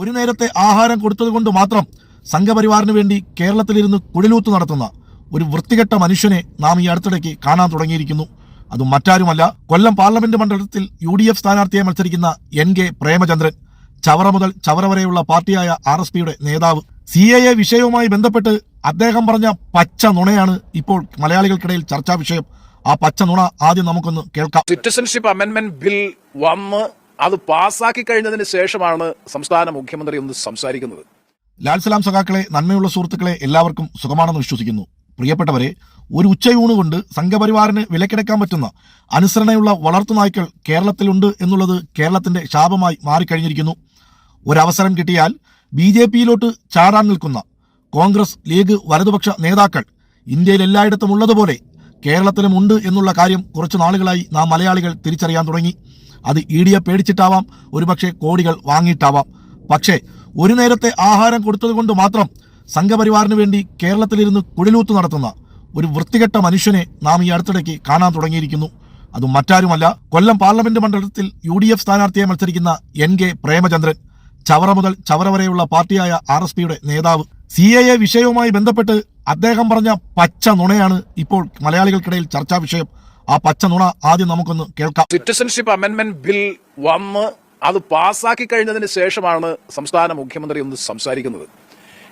ഒരു നേരത്തെ ആഹാരം കൊടുത്തതുകൊണ്ട് മാത്രം സംഘപരിവാറിന് വേണ്ടി കേരളത്തിലിരുന്ന് കുഴലൂത്ത് നടത്തുന്ന ഒരു വൃത്തികെട്ട മനുഷ്യനെ നാം ഈ അടുത്തിടയ്ക്ക് കാണാൻ തുടങ്ങിയിരിക്കുന്നു. അത് മറ്റാരുമല്ല കൊല്ലം പാർലമെന്റ് മണ്ഡലത്തിൽ യു ഡി എഫ് സ്ഥാനാർത്ഥിയെ മത്സരിക്കുന്ന എൻ കെ പ്രേമചന്ദ്രൻ ചവറ മുതൽ ചവറ വരെയുള്ള പാർട്ടിയായ ആർ എസ് പിയുടെ നേതാവ്. സി എ എ വിഷയവുമായി ബന്ധപ്പെട്ട് അദ്ദേഹം പറഞ്ഞ പച്ച നുണയാണ് ഇപ്പോൾ മലയാളികൾക്കിടയിൽ ചർച്ചാ വിഷയം. ആ പച്ച നുണ ആദ്യം നമുക്കൊന്ന് കേൾക്കാം. സിറ്റിസൺഷിപ്പ് അമെന്റ്മെന്റ് ബിൽ വന്ന് അത് പാസ്സാക്കി കഴിഞ്ഞതിന് ശേഷമാണ് സംസ്ഥാന മുഖ്യമന്ത്രി ഒന്ന് സംസാരിക്കുന്നത്. ലാൽസലാം സഖാക്കളെ നന്മയുള്ള സുഹൃത്തുക്കളെ എല്ലാവർക്കും സുഖമാണെന്ന് വിശ്വസിക്കുന്നു. പ്രിയപ്പെട്ടവരെ ഒരു ഉച്ചയൂണ് കൊണ്ട് സംഘപരിവാറിന് വിലക്കെടുക്കാൻ പറ്റുന്ന അനുസരണയുള്ള വളർത്തുനായ്ക്കൾ കേരളത്തിലുണ്ട് എന്നുള്ളത് കേരളത്തിന്റെ ശാപമായി മാറിക്കഴിഞ്ഞിരിക്കുന്നു. ഒരവസരം കിട്ടിയാൽ ബി ജെ പിയിലോട്ട് ചാടാൻ നിൽക്കുന്ന കോൺഗ്രസ് ലീഗ് വലതുപക്ഷ നേതാക്കൾ ഇന്ത്യയിൽ എല്ലായിടത്തും ഉള്ളതുപോലെ കേരളത്തിലും ഉണ്ട് എന്നുള്ള കാര്യം കുറച്ചു നാളുകളായി നാം മലയാളികൾ തിരിച്ചറിയാൻ തുടങ്ങി. അത് ഇ ഡിയെ പേടിച്ചിട്ടാവാം ഒരുപക്ഷെ കോടികൾ വാങ്ങിയിട്ടാവാം. പക്ഷേ ഒരു നേരത്തെ ആഹാരം കൊടുത്തതുകൊണ്ട് മാത്രം സംഘപരിവാറിന് വേണ്ടി കേരളത്തിലിരുന്ന് കുഴലൂത്ത് നടത്തുന്ന ഒരു വൃത്തികെട്ട മനുഷ്യനെ നാം ഈ അടുത്തിടയ്ക്ക് കാണാൻ തുടങ്ങിയിരിക്കുന്നു. അത് മറ്റാരുമല്ല കൊല്ലം പാർലമെന്റ് മണ്ഡലത്തിൽ യു ഡി എഫ് സ്ഥാനാർത്ഥിയെ മത്സരിക്കുന്ന എൻ കെ പ്രേമചന്ദ്രൻ ചവറ മുതൽ ചവറ വരെയുള്ള പാർട്ടിയായ ആർ എസ് പിയുടെ നേതാവ്. സി എ എ വിഷയവുമായി ബന്ധപ്പെട്ട് അദ്ദേഹം പറഞ്ഞ പച്ച നുണയാണ് ഇപ്പോൾ മലയാളികൾക്കിടയിൽ ചർച്ചാ വിഷയം. ആ പച്ച നുണ ആദ്യം നമുക്കൊന്ന് കേൾക്കാം. സിറ്റിസൺഷിപ്പ് അമെന്റ്മെന്റ് ബിൽ വന്ന് അത് പാസ്സാക്കി കഴിഞ്ഞതിന് ശേഷമാണ് സംസ്ഥാന മുഖ്യമന്ത്രി ഒന്ന് സംസാരിക്കുന്നത്.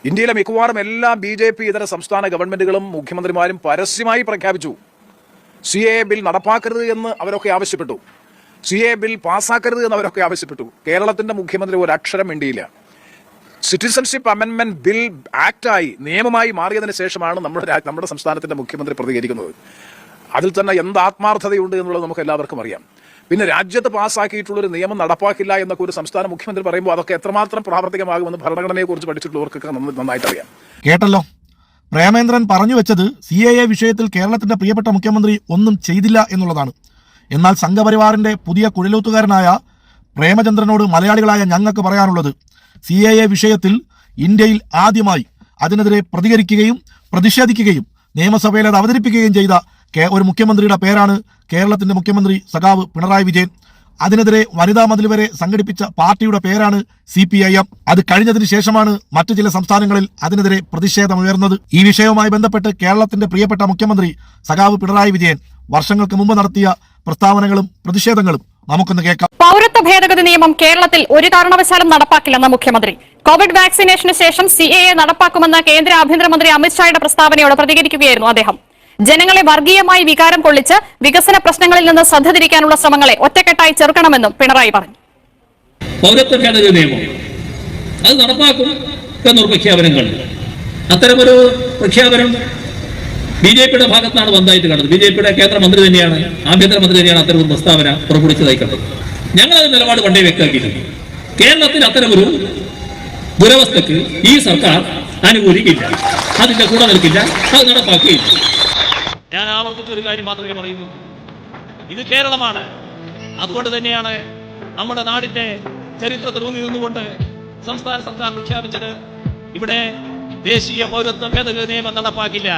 ഇന്ത്യയിലെ മിക്കവാറും എല്ലാ ബി ജെ പി ഇതര സംസ്ഥാന ഗവൺമെന്റുകളും മുഖ്യമന്ത്രിമാരും പരസ്യമായി പ്രഖ്യാപിച്ചു. സി എ ബിൽ നടപ്പാക്കരുത് എന്ന് അവരൊക്കെ ആവശ്യപ്പെട്ടു. സി എ ബിൽ പാസ്സാക്കരുത് എന്ന് അവരൊക്കെ ആവശ്യപ്പെട്ടു. കേരളത്തിന്റെ മുഖ്യമന്ത്രി ഒരു അക്ഷരം വേണ്ടിയില്ല സിറ്റിസൺഷിപ്പ് അമെന്റ്മെന്റ് ബിൽ ആക്ടായി നിയമമായി മാറിയതിനു ശേഷമാണ് നമ്മുടെ നമ്മുടെ സംസ്ഥാനത്തിന്റെ മുഖ്യമന്ത്രി പ്രതികരിക്കുന്നത്. അതിൽ തന്നെ എന്ത് ആത്മാർത്ഥതയുണ്ട് എന്നുള്ളത് നമുക്ക് എല്ലാവർക്കും അറിയാം. പിന്നെ രാജ്യത്ത് പാസ്സാക്കിയിട്ടുള്ള ഒരു നിയമം നടപ്പാക്കില്ല എന്നൊക്കെ ഒരു സംസ്ഥാന മുഖ്യമന്ത്രി പറയുമ്പോൾ അതൊക്കെ എത്രമാത്രം പ്രാവർത്തികമാകുമെന്ന് ഭരണഘടനയെക്കുറിച്ച് പഠിച്ചിട്ടുള്ളവർക്കൊക്കെ നന്ന- നന്നായിട്ട് അറിയാം കേട്ടല്ലോ. പ്രേമേന്ദ്രൻ പറഞ്ഞു വെച്ചത് സി എ എ വിഷയത്തിൽ കേരളത്തിന്റെ പ്രിയപ്പെട്ട മുഖ്യമന്ത്രി ഒന്നും ചെയ്തില്ല എന്നുള്ളതാണ്. എന്നാൽ സംഘപരിവാറിന്റെ പുതിയ കുഴലൂത്തുകാരനായ പ്രേമചന്ദ്രനോട് മലയാളികളായ ഞങ്ങൾക്ക് പറയാനുള്ളത് സി എ എ വിഷയത്തിൽ ഇന്ത്യയിൽ ആദ്യമായി അതിനെതിരെ പ്രതികരിക്കുകയും പ്രതിഷേധിക്കുകയും നിയമസഭയിൽ അത് അവതരിപ്പിക്കുകയും ചെയ്ത ഒരു മുഖ്യമന്ത്രിയുടെ പേരാണ് കേരളത്തിന്റെ മുഖ്യമന്ത്രി സഖാവ് പിണറായി വിജയൻ. അതിനെതിരെ വനിതാ മതിൽ വരെ സംഘടിപ്പിച്ച പാർട്ടിയുടെ പേരാണ് സി പി ഐ എം. അത് കഴിഞ്ഞതിന് ശേഷമാണ് മറ്റു ചില സംസ്ഥാനങ്ങളിൽ അതിനെതിരെ പ്രതിഷേധമുയർന്നത്. ഈ വിഷയവുമായി ബന്ധപ്പെട്ട് കേരളത്തിന്റെ പ്രിയപ്പെട്ട മുഖ്യമന്ത്രി സഖാവ് പിണറായി വിജയൻ വർഷങ്ങൾക്ക് മുമ്പ് നടത്തിയ പ്രസ്താവനകളും പ്രതിഷേധങ്ങളും നമുക്കൊന്ന് കേൾക്കാം. പൗരത്വ ഭേദഗതി നിയമം കേരളത്തിൽ ഒരു കാരണവശാലും നടപ്പാക്കില്ലെന്ന് മുഖ്യമന്ത്രി. കോവിഡ് വാക്സിനേഷന് ശേഷം സി എ നടപ്പാക്കുമെന്ന കേന്ദ്ര ആഭ്യന്തരമന്ത്രി അമിത്ഷായുടെ പ്രസ്താവനയോട് പ്രതികരിക്കുകയായിരുന്നു അദ്ദേഹം. ജനങ്ങളെ വർഗീയമായി വികാരം കൊള്ളിച്ച് വികസന പ്രശ്നങ്ങളിൽ നിന്ന് ശ്രദ്ധ തിരിക്കാനുള്ള ശ്രമങ്ങളെ ഒറ്റക്കെട്ടായി ചെറുക്കണമെന്നും പിണറായി പറഞ്ഞു. അത് നടപ്പാക്കും എന്നൊരു പ്രഖ്യാപനം കണ്ടു അത്തരമൊരു പ്രഖ്യാപനം ബി ജെ പിയുടെ ഭാഗത്താണ് വന്നതായിട്ട് കണ്ടത്. ബി ജെ പിയുടെ കേന്ദ്രമന്ത്രി തന്നെയാണ് ആഭ്യന്തരമന്ത്രി തന്നെയാണ് അത്തരമൊരു പ്രസ്താവന പുറപ്പെടുവിച്ചതായി കണ്ടത്. ഞങ്ങളത് നിലപാട് പണ്ടേ വ്യക്തമാക്കിയിട്ടുണ്ട്. കേരളത്തിൽ അത്തരമൊരു ദുരവസ്ഥക്ക് ഈ സർക്കാർ അനുകൂലിക്കില്ല. അതിന്റെ കൂടെ നിൽക്കില്ല. അത് നടപ്പാക്കുകയില്ല. ഞാൻ ആവർത്തിച്ച ഒരു കാര്യം മാത്രമേ പറയുന്നു. ഇത് കേരളമാണ്. അതുകൊണ്ട് തന്നെയാണ് നമ്മുടെ നാടിന്റെ ചരിത്രത്തിൽ ഊന്നി നിന്നുകൊണ്ട് സംസ്ഥാന സർക്കാർ പ്രഖ്യാപിച്ചത് ഇവിടെ ദേശീയ പൗരത്വ ഭേദഗതി നിയമം നടപ്പാക്കില്ല.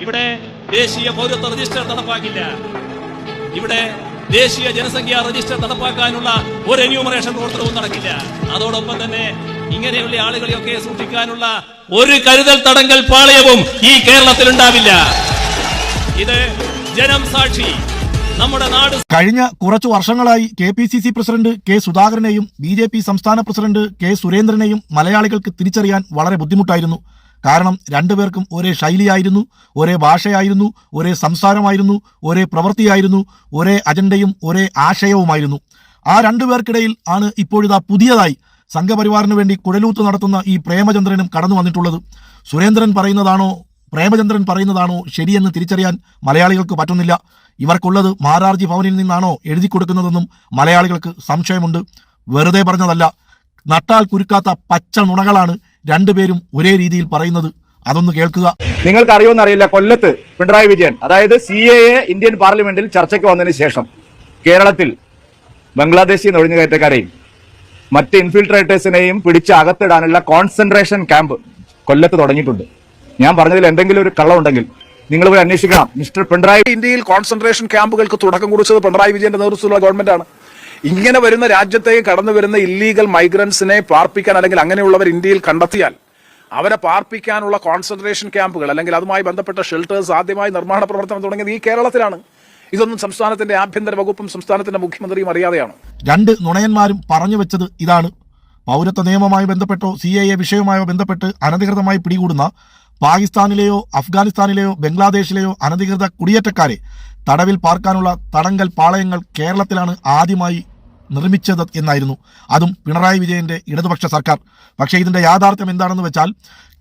ഇവിടെ ദേശീയ പൗരത്വ രജിസ്റ്റർ നടപ്പാക്കില്ല. ഇവിടെ ദേശീയ ജനസംഖ്യാ രജിസ്റ്റർ നടപ്പാക്കാനുള്ള ഒരു എന്യൂമറേഷൻ പ്രവർത്തനവും നടക്കില്ല. അതോടൊപ്പം തന്നെ ഇങ്ങനെയുള്ള ആളുകളെയൊക്കെ സൂക്ഷിക്കാനുള്ള ഒരു കരുതൽ തടങ്കൽ പാളയവും ഈ കേരളത്തിൽ ഉണ്ടാവില്ല ഇത് ജനം സാക്ഷി നമ്മുടെ നാട് കഴിഞ്ഞ കുറച്ചു വർഷങ്ങളായി K P C C president K സുധാകരനെയും B J P സംസ്ഥാന പ്രസിഡന്റ് കെ സുരേന്ദ്രനെയും മലയാളികൾക്ക് തിരിച്ചറിയാൻ വളരെ ബുദ്ധിമുട്ടായിരുന്നു. കാരണം രണ്ടുപേർക്കും ഒരേ ശൈലിയായിരുന്നു ഒരേ ഭാഷയായിരുന്നു ഒരേ സംസാരമായിരുന്നു ഒരേ പ്രവൃത്തിയായിരുന്നു ഒരേ അജണ്ടയും ഒരേ ആശയവുമായിരുന്നു. ആ രണ്ടുപേർക്കിടയിൽ ആണ് ഇപ്പോഴിതാ പുതിയതായി സംഘപരിവാറിന് വേണ്ടി കുഴലൂത്ത് നടത്തുന്ന ഈ പ്രേമചന്ദ്രനും കടന്നു വന്നിട്ടുള്ളത്. സുരേന്ദ്രൻ പറയുന്നതാണോ? പ്രേമചന്ദ്രൻ പറയുന്നതാണോ? ശരിയെന്ന് തിരിച്ചറിയാൻ മലയാളികൾക്ക് പറ്റുന്നില്ല. ഇവർക്കുള്ളത് മാരാർജി ഭവനിൽ നിന്നാണോ എഴുതി കൊടുക്കുന്നതെന്നും മലയാളികൾക്ക് സംശയമുണ്ട്. വെറുതെ പറഞ്ഞതല്ല. നട്ടാൽ കുരുക്കാത്ത പച്ച നുണകളാണ് രണ്ടുപേരും ഒരേ രീതിയിൽ പറയുന്നത്. അതൊന്ന് കേൾക്കുക. നിങ്ങൾക്ക് അറിയുമെന്ന് അറിയില്ല കൊല്ലത്ത് പിണറായി വിജയൻ അതായത് സി എ ഇന്ത്യൻ പാർലമെന്റിൽ ചർച്ചയ്ക്ക് വന്നതിന് ശേഷം കേരളത്തിൽ ബംഗ്ലാദേശി നുഴഞ്ഞുകയറ്റക്കാരെയും മറ്റ് ഇൻഫിൽട്രേറ്റേഴ്സിനെയും പിടിച്ച് അകത്തിടാനുള്ള കോൺസെൻട്രേഷൻ ക്യാമ്പ് കൊല്ലത്ത് തുടങ്ങിയിട്ടുണ്ട്. ഞാൻ പറഞ്ഞതിൽ എന്തെങ്കിലും ഒരു കള്ളമുണ്ടെങ്കിൽ നിങ്ങൾ പോയി അന്വേഷിക്കണം. മിസ്റ്റർ പിണറായി ഇന്ത്യയിൽ കോൺസെൻട്രേഷൻ ക്യാമ്പുകൾക്ക് തുടക്കം കുറിച്ചത് പിണറായി വിജയന്റെ നേതൃത്വത്തിലുള്ള ഗവൺമെന്റാണ്. ഇങ്ങനെ വരുന്ന രാജ്യത്തേക്ക് കടന്നു വരുന്ന ഇല്ലീഗൽ മൈഗ്രൻസിനെ പാർപ്പിക്കാൻ അല്ലെങ്കിൽ അങ്ങനെയുള്ളവർ ഇന്ത്യയിൽ കണ്ടെത്തിയാൽ അവരെ പാർപ്പിക്കാനുള്ള കോൺസെൻട്രേഷൻ ക്യാമ്പുകൾ അല്ലെങ്കിൽ അതുമായി ബന്ധപ്പെട്ട ഷെൽട്ടേഴ്സ് ആദ്യമായി നിർമ്മാണ പ്രവർത്തനം തുടങ്ങിയത് ഈ കേരളത്തിലാണ്. ഇതൊന്നും സംസ്ഥാനത്തിന്റെ ആഭ്യന്തര വകുപ്പും സംസ്ഥാനത്തിന്റെ മുഖ്യമന്ത്രിയും അറിയാതെയാണ്? രണ്ട് നുണയന്മാരും പറഞ്ഞു വെച്ചത് ഇതാണ്. പൗരത്വ നിയമവുമായി ബന്ധപ്പെട്ടോ സി എ എ വിഷയവുമായോ ബന്ധപ്പെട്ട് അനധികൃതമായി പിടികൂടുന്ന പാകിസ്ഥാനിലെയോ അഫ്ഗാനിസ്ഥാനിലെയോ ബംഗ്ലാദേശിലെയോ അനധികൃത കുടിയേറ്റക്കാരെ തടവിൽ പാർക്കാനുള്ള തടങ്കൽ പാളയങ്ങൾ കേരളത്തിലാണ് ആദ്യമായി നിർമ്മിച്ചത് എന്നായിരുന്നു. അതും പിണറായി വിജയന്റെ ഇടതുപക്ഷ സർക്കാർ. പക്ഷേ ഇതിന്റെ യാഥാർത്ഥ്യം എന്താണെന്ന് വെച്ചാൽ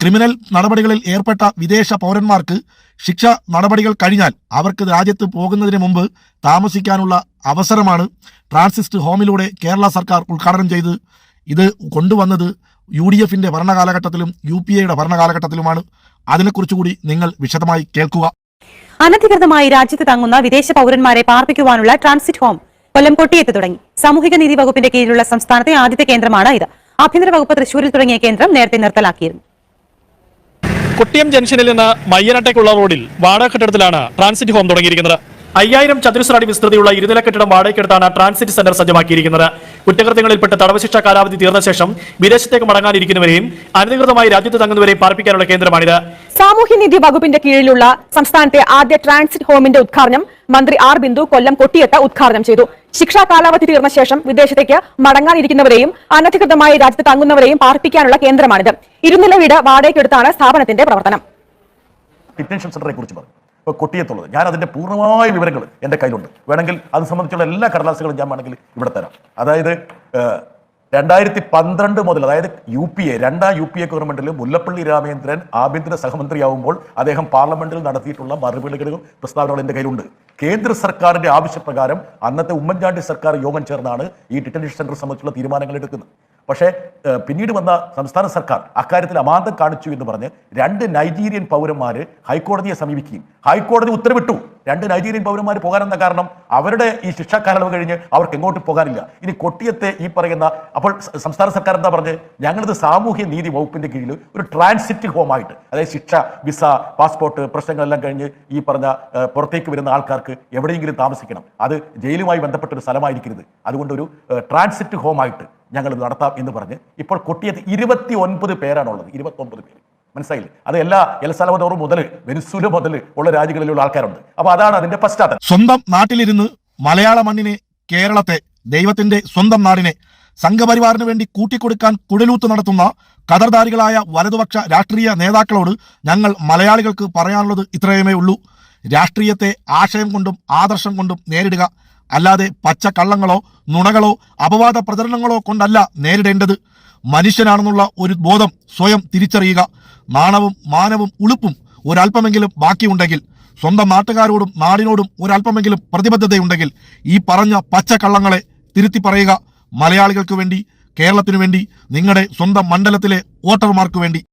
ക്രിമിനൽ നടപടികളിൽ ഏർപ്പെട്ട വിദേശ പൗരന്മാർക്ക് ശിക്ഷ നടപടികൾ കഴിഞ്ഞാൽ അവർക്ക് രാജ്യത്ത് പോകുന്നതിന് മുമ്പ് താമസിക്കാനുള്ള അവസരമാണ് ട്രാൻസിസ്റ്റ് ഹോമിലൂടെ കേരള സർക്കാർ ഉദ്ഘാടനം ചെയ്ത് ഇത് കൊണ്ടുവന്നത് യു ഡി എഫിന്റെ ഭരണകാലഘട്ടത്തിലും യു പി എയുടെ ഭരണകാലഘട്ടത്തിലുമാണ്. അതിനെക്കുറിച്ചുകൂടി നിങ്ങൾ വിശദമായി കേൾക്കുക. അനധികൃതമായി രാജ്യത്ത് തങ്ങുന്ന വിദേശ പൗരന്മാരെ പാർപ്പിക്കുവാനുള്ള ട്രാൻസിറ്റ് ഹോം കൊല്ലം കൊട്ടിയത്ത് തുടങ്ങി. സാമൂഹിക നീതി വകുപ്പിന്റെ കീഴിലുള്ള സംസ്ഥാനത്തെ ആദ്യത്തെ കേന്ദ്രമാണ് ഇത്. ആഭ്യന്തര വകുപ്പ് തൃശൂരിൽ തുടങ്ങിയ കേന്ദ്രം നേരത്തെ നിർത്തലാക്കിയിരുന്നു. കുട്ടിയം ജംഗ്ഷനിൽ നിന്ന് മയ്യനാട്ടേക്കുള്ള റോഡിൽ വാടക കെട്ടിടത്തിലാണ് ട്രാൻസിറ്റ് ഹോം തുടങ്ങിയിരിക്കുന്നത്. അയ്യായിരം ചതുരശ്ര അടി വിസ്തൃതിയുള്ള ഇരുനില കെട്ടിടം വാടകയ്ക്കെടുത്താണ് ട്രാൻസിറ്റ് സെന്റർ സജ്ജമാക്കിയിരിക്കുന്നത്. കുറ്റകൃത്യങ്ങളിൽപ്പെട്ട് തടവശിക്ഷ കാലാവധി തീർന്ന ശേഷം വിദേശത്തേക്ക് മടങ്ങാനിരിക്കുന്നവരെയും അനധികൃതമായി രാജ്യത്ത് തങ്ങുന്നവരെയും പാർപ്പിക്കാനുള്ള കേന്ദ്രമാണിത്. സാമൂഹ്യനീതി വകുപ്പിന്റെ കീഴിലുള്ള സംസ്ഥാനത്തെ ആദ്യ ട്രാൻസിറ്റ് ഹോമിന്റെ ഉദ്ഘാടനം മന്ത്രി ആർ ബിന്ദു കൊല്ലം കൊട്ടിയത്ത് ഉദ്ഘാടനം ചെയ്തു. ശിക്ഷാ കാലാവധി തീർന്ന ശേഷം വിദേശത്തേക്ക് മടങ്ങാനിരിക്കുന്നവരെയും അനധികൃതമായി രാജ്യത്ത് തങ്ങുന്നവരെയും പാർപ്പിക്കാനുള്ള കേന്ദ്രമാണിത്. ഇരുനില വീട് വാടകയ്ക്കെടുത്താണ് സ്ഥാപനത്തിന്റെ പ്രവർത്തനം. ഡിറ്റൻഷൻ സെന്ററെ കുറിച്ച് പറഞ്ഞു. ഇപ്പോൾ കൊട്ടിയത്തുള്ളത്. ഞാൻ അതിന്റെ പൂർണമായ വിവരങ്ങൾ എന്റെ കയ്യിലുണ്ട്. വേണമെങ്കിൽ അത് സംബന്ധിച്ചുള്ള എല്ലാ കടലാസുകളും ഞാൻ വേണമെങ്കിൽ ഇവിടെ തരാം. അതായത് രണ്ടായിരത്തി പന്ത്രണ്ട് മുതൽ അതായത് യു പി എ രണ്ടാം യു പി എ ഗവൺമെന്റിൽ മുല്ലപ്പള്ളി രാമേന്ദ്രൻ ആഭ്യന്തര സഹമന്ത്രിയാവുമ്പോൾ അദ്ദേഹം പാർലമെന്റിൽ നടത്തിയിട്ടുള്ള മറുപടികളും പ്രസ്താവനകളും എന്റെ കയ്യിലുണ്ട്. കേന്ദ്ര സർക്കാരിന്റെ ആവശ്യപ്രകാരം അന്നത്തെ ഉമ്മൻചാണ്ടി സർക്കാർ യോഗം ചേർന്നാണ് ഈ ഡിറ്റൻഷൻ സെന്റർ സംബന്ധിച്ചുള്ള തീരുമാനങ്ങൾ എടുക്കുന്നത്. പക്ഷേ പിന്നീട് വന്ന സംസ്ഥാന സർക്കാർ അക്കാര്യത്തിൽ അമാന്തം കാണിച്ചു എന്ന് പറഞ്ഞ് രണ്ട് നൈജീരിയൻ പൗരന്മാർ ഹൈക്കോടതിയെ സമീപിക്കുകയും ഹൈക്കോടതി ഉത്തരവിട്ടു. രണ്ട് നൈജീരിയൻ പൗരന്മാർ പോകാനെന്ന കാരണം അവരുടെ ഈ ശിക്ഷാകാലവ് കഴിഞ്ഞ് അവർക്ക് എങ്ങോട്ട് പോകാനില്ല. ഇനി കൊട്ടിയത്തെ ഈ പറയുന്ന അപ്പോൾ സംസ്ഥാന സർക്കാർ എന്താ പറഞ്ഞ്? ഞങ്ങളിത് സാമൂഹ്യ നീതി വകുപ്പിന്റെ കീഴിൽ ഒരു ട്രാൻസിറ്റ് ഹോമായിട്ട് അതായത് ശിക്ഷ വിസ പാസ്പോർട്ട് പ്രശ്നങ്ങളെല്ലാം കഴിഞ്ഞ് ഈ പറഞ്ഞ പുറത്തേക്ക് വരുന്ന ആൾക്കാർക്ക് എവിടെയെങ്കിലും താമസിക്കണം. അത് ജയിലുമായി ബന്ധപ്പെട്ട ഒരു സ്ഥലമായിരിക്കരുത്. അതുകൊണ്ട് ഒരു ട്രാൻസിറ്റ് ഹോമായിട്ട് ഞങ്ങൾ നടത്താം എന്ന് പറഞ്ഞ് ഇപ്പോൾ കൊട്ടിയത്ത് ഇരുപത്തി ഒൻപത് പേരാണുള്ളത്. ഇരുപത്തി ഒൻപത് പേര്. മനസ്സിലായില്ലേ? അത് എല്ലാ എൽ സലവദോർ മുതൽ വെനിസുല മുതൽ ഉള്ള രാജ്യങ്ങളിലുള്ള ആൾക്കാരുണ്ട്. അപ്പൊ അതാണ് അതിന്റെ പശ്ചാത്തലം. സ്വന്തം നാട്ടിലിരുന്ന് മലയാള മണ്ണിനെ കേരളത്തെ ദൈവത്തിന്റെ സ്വന്തം നാടിനെ സംഘപരിവാറിന് വേണ്ടി കൂട്ടിക്കൊടുക്കാൻ കുഴലൂത്ത് നടത്തുന്ന കതർധാരികളായ വലതുപക്ഷ രാഷ്ട്രീയ നേതാക്കളോട് ഞങ്ങൾ മലയാളികൾക്ക് പറയാനുള്ളത് ഇത്രയുമേ ഉള്ളൂ രാഷ്ട്രീയത്തെ ആശയം കൊണ്ടും ആദർശം കൊണ്ടും നേരിടുക. അല്ലാതെ പച്ചക്കള്ളങ്ങളോ നുണകളോ അപവാദ പ്രചരണങ്ങളോ കൊണ്ടല്ല നേരിടേണ്ടത്. മനുഷ്യനാണെന്നുള്ള ഒരു ബോധം സ്വയം തിരിച്ചറിയുക. നാണവും മാനവും ഉളുപ്പും ഒരല്പമെങ്കിലും ബാക്കിയുണ്ടെങ്കിൽ സ്വന്തം നാട്ടുകാരോടും നാടിനോടും ഒരല്പമെങ്കിലും പ്രതിബദ്ധതയുണ്ടെങ്കിൽ ഈ പറഞ്ഞ പച്ചക്കള്ളങ്ങളെ തിരുത്തി പറയുക. മലയാളികൾക്ക് വേണ്ടി കേരളത്തിനു വേണ്ടി നിങ്ങളുടെ സ്വന്തം മണ്ഡലത്തിലെ വോട്ടർമാർക്ക് വേണ്ടി.